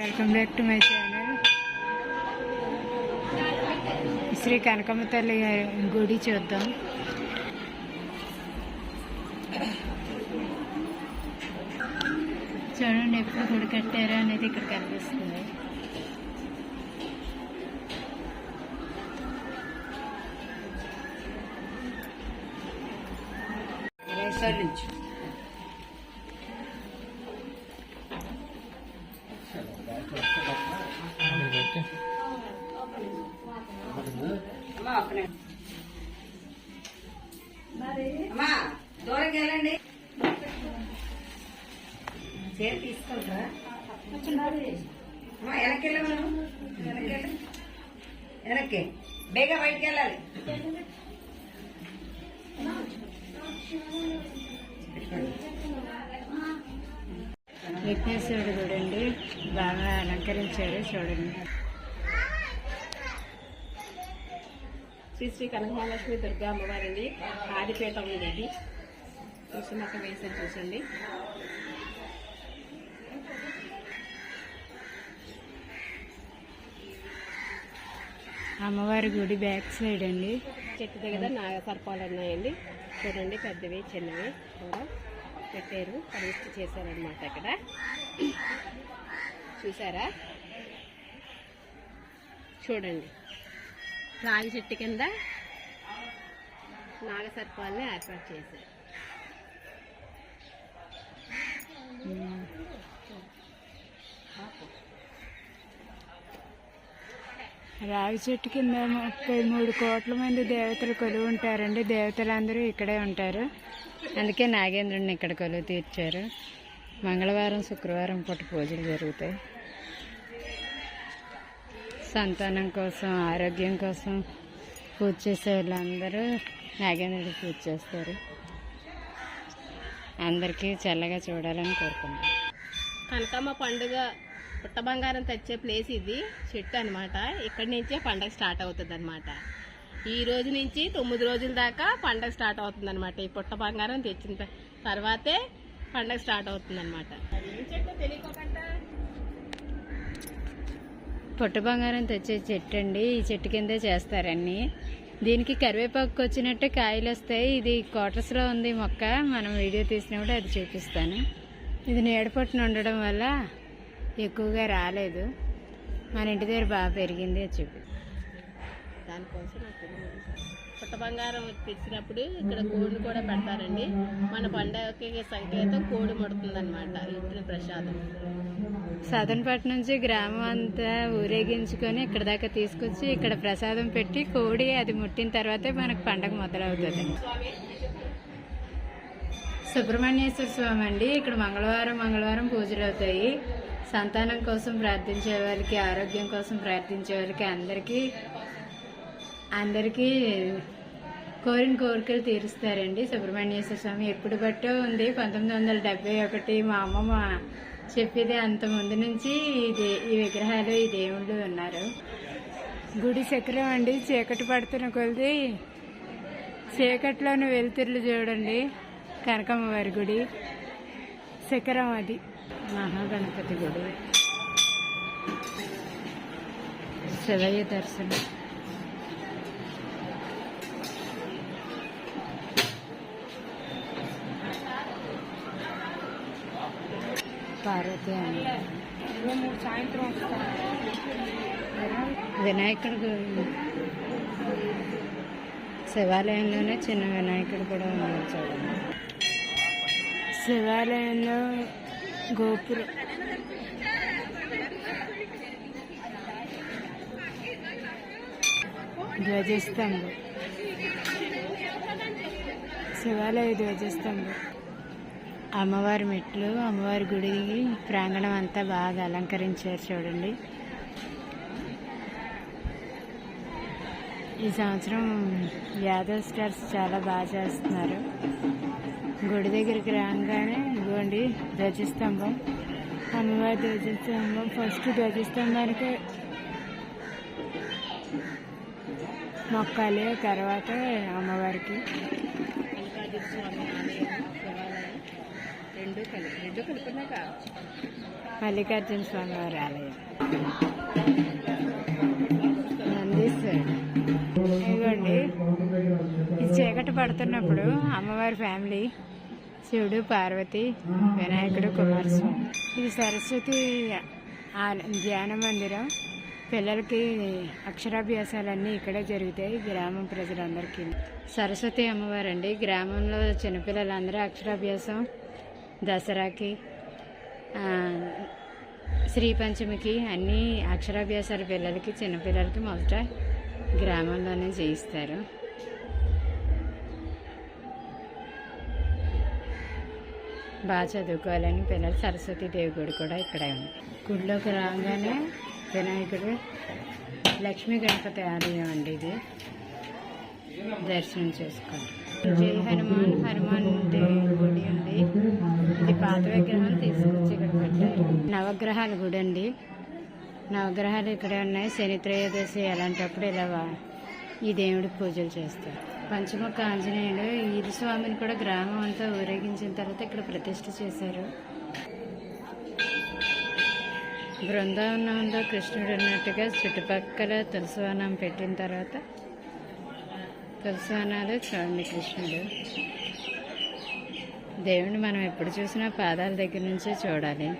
Welcome back to my channel. Shri Kanakamma తల్లి గారి గుడి చూద్దాం. చూడండి ఎప్పుడు గుడి కట్టారా అనేది ఇక్కడ కనిపిస్తుంది. దూరంకి వెళ్ళండి చీర తీసుకుంటారా వెనక్కి వెళ్ళమను వెనక్కి వెళ్ళి వెనక్కి. బేగా బయటికి వెళ్ళాలి విఘ్నేశ్వరుడు చూడండి. బాగా అలంకరించాడు చూడండి. శ్రీ శ్రీ కనకమహాలక్ష్మి దుర్గా అమ్మవారిని ఆదిపేట ఇది కృష్ణమక్క వేసాను చూసండి అమ్మవారి గుడి బ్యాక్ సైడ్ అండి. చెట్టు దగ్గర నాగ సర్పాలు ఉన్నాయండి. చూడండి పెద్దవి చిన్నవి కూడా పెట్టారు. ప్రతిష్ఠ చేశారనమాట ఇక్కడ. చూసారా? చూడండి. రాగి చెట్టు కింద నాగ సర్పాలని ఏర్పాటు చేశారు. రావి చెట్టు కింద ముప్పై మూడు కోట్ల మంది దేవతలు కొలువు ఉంటారండి. దేవతలందరూ ఇక్కడే ఉంటారు. అందుకే నాగేంద్రుడిని ఇక్కడ కొలువు తీర్చారు. మంగళవారం శుక్రవారం పూట పూజలు జరుగుతాయి. సంతానం కోసం ఆరోగ్యం కోసం పూజ చేసే వాళ్ళందరూ నాగేంద్రుడికి పూజ చేస్తారు. అందరికీ చల్లగా చూడాలని కోరుకుంటున్నాను. కనకమ్మ పండుగ పుట్ట బంగారం తెచ్చే ప్లేస్ ఇది. చెట్టు అనమాట ఇక్కడి నుంచే పండగ స్టార్ట్ అవుతుంది అనమాట ఈ రోజు నుంచి తొమ్మిది రోజుల దాకా పండగ స్టార్ట్ అవుతుంది అనమాట ఈ పుట్ట బంగారం తెచ్చిన తర్వాతే పండగ స్టార్ట్ అవుతుంది అనమాట పొట్టు బంగారం తెచ్చే చెట్టు అండి. ఈ చెట్టు కిందే చేస్తారన్ని. దీనికి కరివేపాకు వచ్చినట్టే కాయలు వస్తాయి. ఇది క్వార్టర్స్లో ఉంది మొక్క. మనం వీడియో తీసినప్పుడు అది చూపిస్తాను. ఇది నీడపట్టున ఉండడం వల్ల ఎక్కువగా రాలేదు. మన ఇంటి దగ్గర బాగా పెరిగింది అది చూపి దానికోసం. పుట్ట బంగారం తెచ్చినప్పుడు ఇక్కడ కోడిని కూడా పెడతారండి. మన పండగకి సంకేతం కోడి ముడుతుంది అనమాట ఇంటి ప్రసాదం. సదన్పట్ నుంచి గ్రామం అంతా ఊరేగించుకొని ఇక్కడ దాకా తీసుకొచ్చి ఇక్కడ ప్రసాదం పెట్టి కోడి అది ముట్టిన తర్వాతే మనకు పండగ మొదలవుతుంది. సుబ్రహ్మణ్యేశ్వర స్వామి అండి. ఇక్కడ మంగళవారం మంగళవారం పూజలు అవుతాయి. సంతానం కోసం ప్రార్థించే వారికి ఆరోగ్యం కోసం ప్రార్థించే వారికి అందరికీ అందరికీ కోరిన కోరికలు తీరుస్తారండి. సుబ్రహ్మణ్యేశ్వర స్వామి ఎప్పుడు బట్టో ఉంది. పంతొమ్మిది వందల డెబ్బై ఒకటి మా అమ్మమ్మ చెప్పేది అంత ముందు నుంచి ఇది ఈ విగ్రహాలు ఈ దేవుళ్ళు ఉన్నారు. గుడి చక్రం అండి. చీకటి పడుతున్న కొలిది చీకట్లోని వెలుతురులు చూడండి. కనకమ్మ వారి గుడి శిఖరం అది. మహాగణపతి గుడి. శివయ్య దర్శనం. పార్వతి సాయంత్రం వినాయకుడు శివాలయంలోనే చిన్న వినాయకుడు కూడా ఉన్నాడు చూడండి. శివాలయంలో గోపురం. ధ్వజస్తంభం. శివాలయ ధ్వజస్తంభం. అమ్మవారి మెట్లు అమ్మవారి గుడి ప్రాంగణం అంతా బాగా అలంకరించారు చూడండి. ఈ సంవత్సరం యాదవ్ స్టార్స్ చాలా బాగా చేస్తున్నారు. గుడి దగ్గరికి రాగానే ఇదిగోండి ధ్వజస్తంభం. అమ్మవారి ధ్వజస్తంభం. ఫస్ట్ ధ్వజస్తంభానికి మొక్కాలి. తర్వాత అమ్మవారికి. మల్లికార్జున స్వామి వారి ఆలయం. నందీశ్వరుడు ఇదిగోండి. చీకటి పడుతున్నప్పుడు అమ్మవారి ఫ్యామిలీ శివుడు పార్వతి వినాయకుడు కుమారస్వామి. ఇది సరస్వతి ధ్యాన మందిరం. పిల్లలకి అక్షరాభ్యాసాలన్నీ ఇక్కడే జరుగుతాయి గ్రామం ప్రజలందరికీ. సరస్వతి అమ్మవారండి. గ్రామంలో చిన్నపిల్లలందరూ అక్షరాభ్యాసం దసరాకి శ్రీ పంచమికి అన్ని అక్షరాభ్యాసాలు పిల్లలకి చిన్నపిల్లలకి మొదట గ్రామంలోనే చేయిస్తారు. బాగా చదువుకోవాలని పిల్లలు సరస్వతి దేవి గుడి కూడా ఇక్కడే ఉంది. గుడిలోకి రాగానే వినాయకుడు లక్ష్మీ గణపతి ఆలయం అండి ఇది. దర్శనం చేసుకోండి జై హనుమాన్ హనుమాన్ దేవి గుడి ఉంది ఇది పాత విగ్రహం తీసుకొచ్చి ఇక్కడ పెట్టారు. నవగ్రహాల గుడి అండి. నవగ్రహాలు ఇక్కడే ఉన్నాయి. శని త్రయోదశి అలాంటప్పుడు ఇలా ఈ దేవుడికి పూజలు చేస్తారు. పంచముఖ ఆంజనేయుడు. ఈది స్వామిని కూడా గ్రామం అంతా ఊరేగించిన తర్వాత ఇక్కడ ప్రతిష్ఠ చేశారు. బృందావనంలో కృష్ణుడు ఉన్నట్టుగా చుట్టుపక్కల తులసివనం పెట్టిన తర్వాత తులసివనాలు చూడండి కృష్ణుడు. దేవుణ్ణి మనం ఎప్పుడు చూసినా పాదాల దగ్గర నుంచే చూడాలి.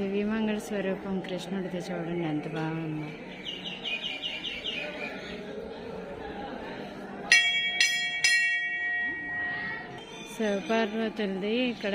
దివ్యమంగళ స్వరూపం కృష్ణుడిది చూడండి ఎంత బాగుందో. శివపార్వతులది ఇక్కడ